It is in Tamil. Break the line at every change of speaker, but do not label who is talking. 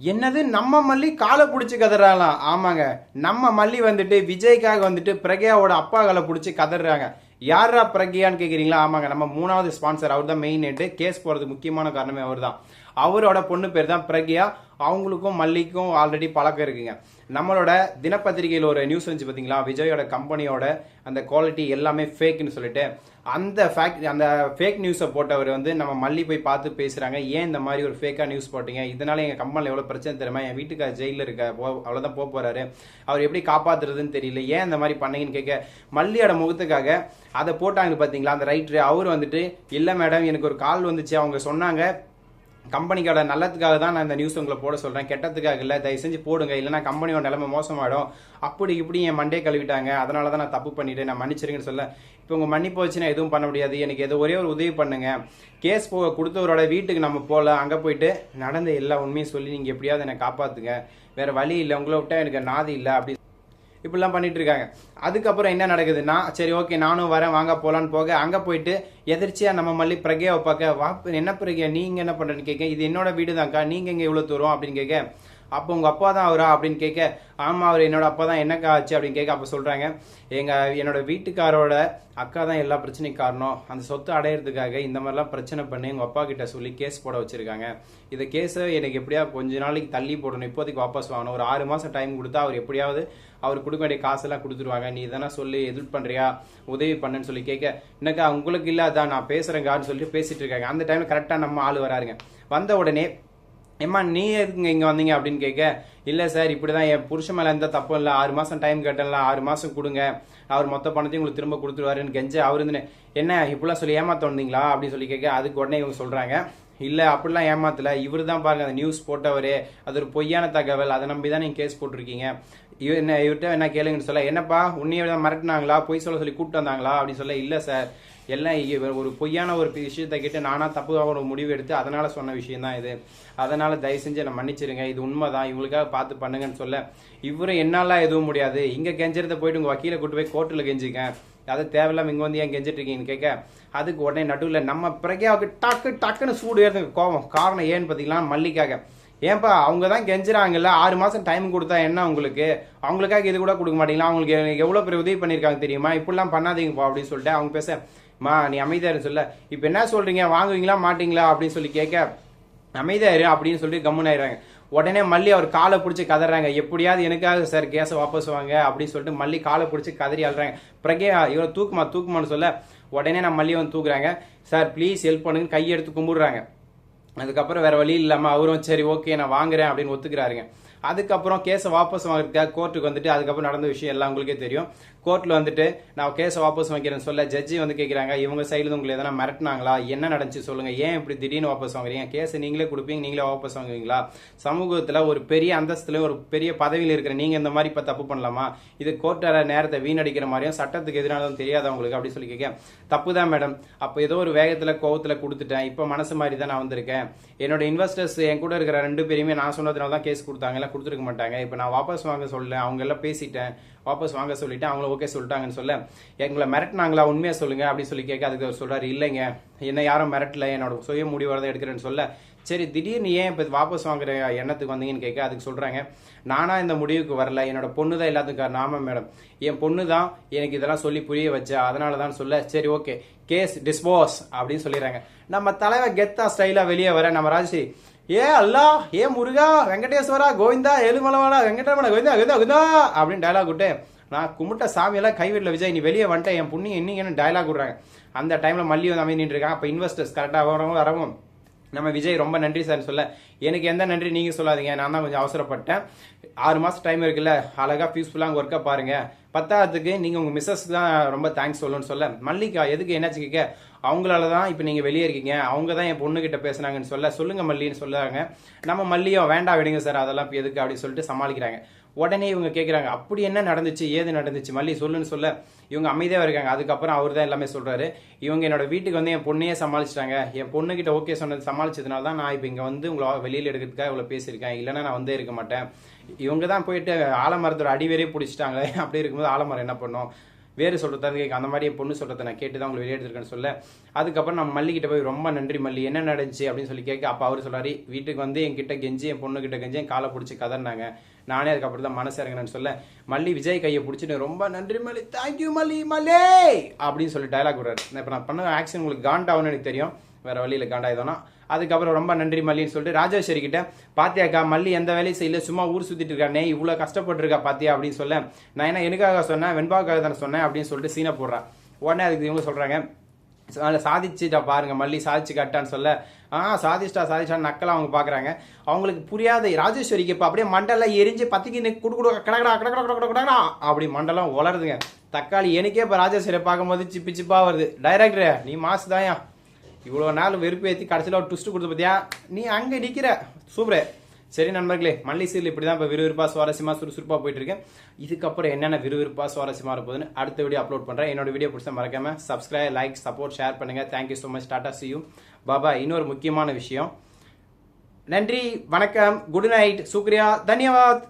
என்னது நம்ம மல்லி காலை பிடிச்சி கதறாங்களாம். ஆமாங்க. நம்ம மல்லி வந்துட்டு விஜய்க்காக வந்துட்டு பிரக்யாவோட அப்பா காலை பிடிச்சி கதறாங்க. யாரா பிரக்யான்னு கேட்குறீங்களா ஆமாங்க. நம்ம மூணாவது ஸ்பான்சர் அவர் தான் மெயின் கேஸ் போறதுக்கு முக்கியமான காரணமே அவர் தான் அவரோட பொண்ணு பேர் தான் பிரக்யா. அவங்களுக்கும் மல்லிக்கும் ஆல்ரெடி பழக்கம் இருக்குங்க. நம்மளோட தினப்பத்திரிகையில் ஒரு நியூஸ் இருந்துச்சு பார்த்தீங்களா விஜயோட கம்பெனியோட அந்த குவாலிட்டி எல்லாமே ஃபேக்குன்னு சொல்லிட்டு அந்த ஃபேக் அந்த ஃபேக் நியூஸை போட்டவர் வந்து நம்ம மல்லி போய் பார்த்து பேசுகிறாங்க ஏன் இந்த மாதிரி ஒரு ஃபேக்காக நியூஸ் போட்டீங்க? இதனால் எங்கள் கம்பெனியில் எவ்வளோ பிரச்சனை தெரியுமா? என் வீட்டுக்கார் ஜெயிலில் இருக்க போ அவ்வளோதான் போக போகிறாரு அவர் எப்படி காப்பாத்துறதுன்னு தெரியல. ஏன் இந்த மாதிரி பண்ணீங்கன்னு கேட்க மல்லியோட முகத்துக்காக அதை போட்டாங்க பார்த்தீங்களா அந்த ரைட்ரு அவர் வந்துட்டு இல்லை மேடம் எனக்கு ஒரு கால் வந்துச்சு. அவங்க சொன்னாங்க கம்பெனிக்கோட நல்லதுக்காக தான் நான் இந்த நியூஸ் உங்களை போட சொல்கிறேன் கெட்டதுக்காக இல்லை தயவு செஞ்சு போடுங்க. இல்லைன்னா கம்பெனியோட நிலைமை மோசமாயிடும். அப்படி இப்படி என் மண்டே கழுவிட்டாங்க. அதனால தான் நான் தப்பு பண்ணிட்டேன். நான் மன்னிச்சிருங்கன்னு சொல்ல. இப்போ உங்கள் மன்னிப்பு வச்சுன்னா எதுவும் பண்ண முடியாது. எனக்கு எது ஒரே ஒரு உதவி பண்ணுங்க. கேஸ் போக கொடுத்தவரோட வீட்டுக்கு நம்ம போகல அங்கே போயிட்டு நடந்த எல்லா உண்மையும் சொல்லி நீங்கள் எப்படியாவது என்னை காப்பாற்றுங்க வேறு வழி இல்லை. உங்களை விட்டால் எனக்கு நாதி இல்லை. அப்படி இப்படிலாம் பண்ணிட்டு இருக்காங்க அதுக்கப்புறம் என்ன நடக்குதுன்னா சரி ஓகே நானும் வரேன் வாங்க போகலான்னு போக அங்க போயிட்டு எதிர்ச்சியா நம்ம மல்லி பிரக்யாவை பார்க்க வா என்ன பிரகையா நீங்க என்ன பண்றேன்னு கேட்க இது என்னோட வீடு தான்க்கா நீங்க இங்க இவ்வளோ தூரம்? அப்படின்னு கேட்க அப்போ உங்கள் அப்பா தான் அவரா அப்படின்னு கேட்க ஆமாம் அவர் என்னோட அப்பா தான் என்னக்கா ஆச்சு அப்படின்னு கேட்க அப்போ சொல்கிறாங்க எங்கள் என்னோட வீட்டுக்காரோட அக்கா தான் எல்லா பிரச்சனையும் காரணம். அந்த சொத்து அடையிறதுக்காக இந்த மாதிரிலாம் பிரச்சனை பண்ணி உங்கள் அப்பா கிட்ட சொல்லி கேஸ் போட வச்சுருக்காங்க. இந்த கேஸை எனக்கு எப்படியா கொஞ்ச நாளைக்கு தள்ளி போடணும். இப்போதைக்கு வாபஸ் வாங்கணும். ஒரு ஆறு மாதம் டைம் கொடுத்தா அவர் எப்படியாவது அவர் கொடுக்க வேண்டிய காசெல்லாம் கொடுத்துருவாங்க. நீ தானே சொல்லி எதிர்ப்பு பண்ணுறியா உதவி பண்ணுன்னு சொல்லி கேட்க என்னக்கா உங்களுக்கு இல்லாதான் நான் பேசுகிறேங்கன்னு சொல்லிட்டு பேசிகிட்டு இருக்காங்க. அந்த டைமில் கரெக்டாக நம்ம ஆள் வராருங்க. வந்த உடனே ஏம்மா நீ எதுக்குங்க இங்க வந்தீங்க அப்படின்னு கேட்க இல்ல சார் இப்படிதான். என் புருஷன் மேல எந்த தப்பும் இல்ல. ஆறு மாசம் டைம் கேட்டல ஆறு மாசம் கொடுங்க. அவர் மொத்த பணத்தையும் உங்களுக்கு திரும்ப கொடுத்துருவாருன்னு கெஞ்ச அவர் என்ன இப்படிலாம் சொல்லி ஏமாத்த வந்தீங்களா? அப்படின்னு சொல்லி கேட்க அதுக்கு உடனே இவங்க சொல்றாங்க இல்ல அப்படிலாம் ஏமாத்தல. இவர் தான் பாருங்க அந்த நியூஸ் போட்டவரே. அது ஒரு பொய்யான தகவல். அதை நம்பி தான் நீங்க கேஸ் போட்டிருக்கீங்க. இவர் என்ன இவர்கிட்ட என்ன கேளுங்கன்னு சொல்ல என்னப்பா உன்னைய தான் மிரட்டினாங்களா? பொய் சொல்ல சொல்லி கூப்பிட்டு வந்தாங்களா? அப்படின்னு சொல்ல இல்லை சார். எல்லாம் ஒரு பொய்யான ஒரு விஷயத்தை கேட்டு நானாக தப்புவாக ஒரு முடிவு எடுத்து அதனால் சொன்ன விஷயம் தான் இது. அதனால் தயவு செஞ்சு என்னை மன்னிச்சிருங்க. இது உண்மைதான். இவங்களுக்காக பார்த்து பண்ணுங்கன்னு சொல்ல இவரும் என்னால் எதுவும் முடியாது. இங்கே கெஞ்சிறத போயிட்டு உங்கள் வக்கீல கூட்டு போய் கோர்ட்டில் கெஞ்சிக்க அது தேவையில்லாம இங்கே வந்து ஏன் கெஞ்சிட்டு இருக்கீங்கன்னு கேட்க அதுக்கு உடனே நடுவில் நம்ம பிரகியாவுக்கு டக்கு டக்குன்னு சூடு ஏறுதுங்க. கோவம் காரணம் ஏன்னு பார்த்தீங்கன்னா மல்லிக்காக ஏன்பா அவங்க தான் கெஞ்சுறாங்கல்ல? ஆறு மாதம் டைம் கொடுத்தா என்ன உங்களுக்கு? அவங்களுக்காக இது கூட கொடுக்க மாட்டீங்களா? அவங்களுக்கு எவ்வளோ பெரிய உதவி பண்ணியிருக்காங்க தெரியுமா? இப்படிலாம் பண்ணாதீங்கப்பா அப்படின்னு சொல்லிட்டு அவங்க பேச மா நீ அமைதியாரு சொல்ல இப்போ என்ன சொல்கிறீங்க வாங்குவீங்களா? மாட்டீங்களா? அப்படின்னு சொல்லி கேட்க அமைதியாரு அப்படின்னு சொல்லி கம்முன்னு ஆயிடுறாங்க உடனே மல்லி அவர் காலை பிடிச்சி கதறாங்க. எப்படியாவது எனக்காக சார் கேஸை வாபஸ் வாங்க அப்படின்னு சொல்லிட்டு மல்லி காலை பிடிச்சி கதறி அழுறாங்க. பிரகே இவரை தூக்குமா? தூக்குமான்னு சொல்ல உடனே நான் மல்லி வந்து தூக்குறாங்க. சார் ப்ளீஸ் ஹெல்ப் பண்ணுங்க. கையெடுத்து கும்பிடுறாங்க. அதுக்கப்புறம் வேற வழி இல்லாமல் அவரும் சரி ஓகே நான் வாங்குறேன் அப்படின்னு ஒத்துக்கிறாருங்க. அதுக்கப்புறம் கேஸை வாபஸ் வாங்குறதுக்காக கோர்ட்டுக்கு வந்துட்டு அதுக்கப்புறம் நடந்த விஷயம் எல்லாம் உங்களுக்கே தெரியும். கோர்ட்டில் வந்துட்டு நான் கேஸை வாபஸ் வாங்கிறேன்னு சொல்ல ஜட்ஜி வந்து கேட்குறாங்க இவங்க சைடில் உங்களை எதனா மிரட்டினாங்களா? என்ன நடந்துச்சு சொல்லுங்கள் ஏன் இப்படி திடீர்னு வாபஸ் வாங்குறீங்க? கேஸை நீங்களே கொடுப்பீங்க நீங்களே வாபஸ் வாங்குவீங்களா? சமூகத்தில் ஒரு பெரிய அந்தஸ்துல ஒரு பெரிய பதவியில் இருக்கிற நீங்கள் இந்த மாதிரி இப்போ தப்பு பண்ணலாமா? இது கோர்ட்டார நேரத்தை வீணடிக்கிற மாதிரியும் சட்டத்துக்கு எதிரானதும் தெரியாது அவங்களுக்கு அப்படி சொல்லி கேட்க தப்பு தான் மேடம் அப்போ ஏதோ ஒரு வேகத்தில் கோபத்தில் கொடுத்துட்டேன். இப்போ மனசு மாதிரி தான் நான் வந்திருக்கேன். என்னோட இன்வெஸ்டர்ஸ் என் கூட இருக்கிற ரெண்டு பேருமே நான் சொன்னதுனால தான் கேஸ் கொடுத்தாங்க எல்லாம் கொடுத்துருக்க மாட்டாங்க. இப்போ நான் வாபஸ் வாங்க சொல்ல அவங்க எல்லாம் பேசிட்டேன். வாபஸ் வாங்க சொல்லிட்டு அவங்கள ஓகே சொல்லிட்டாங்கன்னு சொல்ல எங்களை மிரட்டினாங்களா? உண்மையாக சொல்லுங்க அப்படின்னு சொல்லி கேட்க அதுக்கு அவர் சொல்கிறார் இல்லைங்க. என்ன யாரும் மிரட்டல. என்னோட சுய முடிவு தான் எடுக்கிறேன்னு சொல்ல. சரி திடீர்னு ஏன் இப்போ வாபஸ் வாங்குற எண்ணத்துக்கு வந்தீங்கன்னு கேட்க அதுக்கு சொல்கிறாங்க நானாக இந்த முடிவுக்கு வரல. என்னோட பொண்ணு தான் எல்லாத்துக்கும் நாம மேடம் என் பொண்ணு தான் எனக்கு இதெல்லாம் சொல்லி புரிய வச்சா. அதனால தான் சொல்ல. சரி ஓகே கேஸ் டிஸ்போஸ் அப்படின்னு சொல்லிடுறாங்க. நம்ம தலைவர் கெத்தா ஸ்டைலாக வெளியே வர. நம்ம ராஜி ஏ அல்லா ஏ முருகா வெங்கடேஸ்வரா கோவிந்தா ஏழுமலவாடா வெங்கடரமணா கோவிந்தா கோவிந்தா கோவிந்தா அப்படின்னு டயலாக் விட்டு நான் கும்பிட்ட சாமியெல்லாம் கைவிடல விஜய் நீ வெளியே வந்துட்டேன். என் புண்ணி இன்னிங்கன்னு டயலாக் விடுறாங்க. அந்த டைமில் மல்லி வந்து அமைதி இருக்காங்க. அப்போ இன்வெஸ்டர்ஸ் கரெக்டாக வரவும் வரவும். நம்ம விஜய் ரொம்ப நன்றி சார் சொல்ல. எனக்கு எந்த நன்றி நீங்கள் சொல்லாதீங்க. நான் தான் கொஞ்சம் அவசரப்பட்டேன். ஆறு மாதம் டைம் இருக்குல்ல. அழகாக பீஸ்ஃபுல்லாக அங்கே ஒர்க்கை பாருங்கள் பத்தாவதுக்கு நீங்கள் உங்கள் மிஸ்ஸஸ் தான் ரொம்ப தேங்க்ஸ் சொல்லணும்னு சொல்ல. மல்லிகா எதுக்கு என்னாச்சு கேட்க அவங்களால தான் இப்போ நீங்கள் வெளியே இருக்கீங்க. அவங்க தான் என் பொண்ணுக்கிட்ட பேசுனாங்கன்னு சொல்ல. சொல்லுங்கள் மல்லின்னு சொல்லுறாங்க நம்ம மல்லியும் வேண்டாம் விடுங்க சார். அதெல்லாம் எதுக்கு? அப்படின்னு சொல்லிட்டு சமாளிக்கிறாங்க. உடனே இவங்க கேட்குறாங்க அப்படி என்ன நடந்துச்சு? ஏது நடந்துச்சு? மல்லி சொல்லுன்னு சொல்ல இவங்க அமைதியாக இருக்காங்க. அதுக்கப்புறம் அவர் தான் எல்லாமே சொல்கிறாரு இவங்க என்னோட வீட்டுக்கு வந்து என் பொண்ணையே சமாளிச்சிட்டாங்க. என் பொண்ணுக்கிட்ட ஓகே சொன்னது சமாளிச்சதுனால தான் நான் இப்போ இங்கே வந்து உங்களை வெளியில் எடுக்கிறதுக்காக இவ்வளோ பேசியிருக்கேன். இல்லைன்னா நான் வந்தே இருக்க மாட்டேன். இவங்க தான் போயிட்டு ஆலமரத்தோட அடிவேரே பிடிச்சிட்டாங்களே. அப்படி இருக்கும்போது ஆலமரம் என்ன பண்ணும்? வேறு சொல்கிறத கேட்க அந்த மாதிரி என் பொண்ணு சொல்கிறத நான் கேட்டு தான் உங்களை வெளியே எடுத்துருக்கேன்னு சொல்ல. அதுக்கப்புறம் நான் மல்லிகிட்ட போய் ரொம்ப நன்றி மல்லி. என்ன நடந்துச்சு அப்படின்னு சொல்லி கேட்க அப்போ அவர் சொல்றாரு வீட்டுக்கு வந்து என்கிட்ட கெஞ்சி என் பொண்ணுக்கிட்ட கெஞ்சி என் காலை பிடிச்சி கதறினாங்க. நானே அதுக்கப்புறம் தான் மனசு இறங்கினேன்னு சொல்ல மல்லி விஜய் கையை பிடிச்சிட்டு ரொம்ப நன்றி மல்லி தேங்க்யூ மல்லி மல்லே! அப்படின்னு சொல்லி டைலாக் விடுறாரு. இப்போ நான் பண்ண ஆக்ஷன் உங்களுக்கு காண்டாகும்னு எனக்கு தெரியும். வேற வழியில் காண்டாயுதோனா அதுக்கப்புறம் ரொம்ப நன்றி மல்லின்னு சொல்லிட்டு ராஜேஸ்வரி கிட்ட பாத்தியாக்கா மல்லி எந்த வேலையும் செய்யல சும்மா ஊர் சுத்திட்டு இருக்கானே இவ்வளோ கஷ்டப்பட்டுருக்கா பாத்தியா? அப்படின்னு சொல்ல நான் என்ன எனக்காக சொன்னேன் வெண்பாவுக்காக தானே சொன்னேன் அப்படின்னு சொல்லிட்டு சீனை போடுறேன் உடனே அதுக்கு இவங்க சொல்றாங்க அதில் சாதிச்சுட்டா பாருங்க மல்லி சாதிச்சு கட்டான்னு சொல்ல ஆ சாதிச்சிட்டா சாதிச்சா நக்கலா அவங்க பார்க்குறாங்க அவங்களுக்கு புரியாத ராஜேஸ்வரிக்கு இப்போ அப்படியே மண்டலம் எரிஞ்சு பத்திக்கு குடு குடு கடகடா கடகடா கடகடா கடகடா அப்படி மண்டலம் வளருதுங்க தக்காளி எனக்கே இப்போ ராஜேஸ்வரியை பார்க்கும்போது சிப்பி சிப்பாக வருது டைரக்டரே நீ மாசு தாயா இவ்வளோ நாள் வெறுப்பு ஏற்றி கடைசியில் ஒரு ட்விஸ்ட்டு கொடுத்து பார்த்தியா நீ அங்கே நிற்கிற சூப்பரே சரி நண்பர்களே மல்லி சீரியல் இப்படி தான் இப்போ விறுவிறுப்பாக சுவாரஸ்யமாக சுறுசுறுப்பாக போயிட்டு இருக்கேன் இதுக்கப்புறம் என்னென்ன விறுவிறுப்பாக சுவாரஸ்யமாக இருப்பதுன்னு அடுத்த வீடியோ அப்லோட் பண்ணுறேன் என்னோட வீடியோ பிடிச்சா மறக்காம சப்ஸ்கிரைப் லைக் சப்போர்ட் ஷேர் பண்ணுங்கள் thank you so much tata see you Baba இன்னொரு முக்கியமான விஷயம். நன்றி வணக்கம். குட் நைட் சுக்ரியா. தன்யவாத்.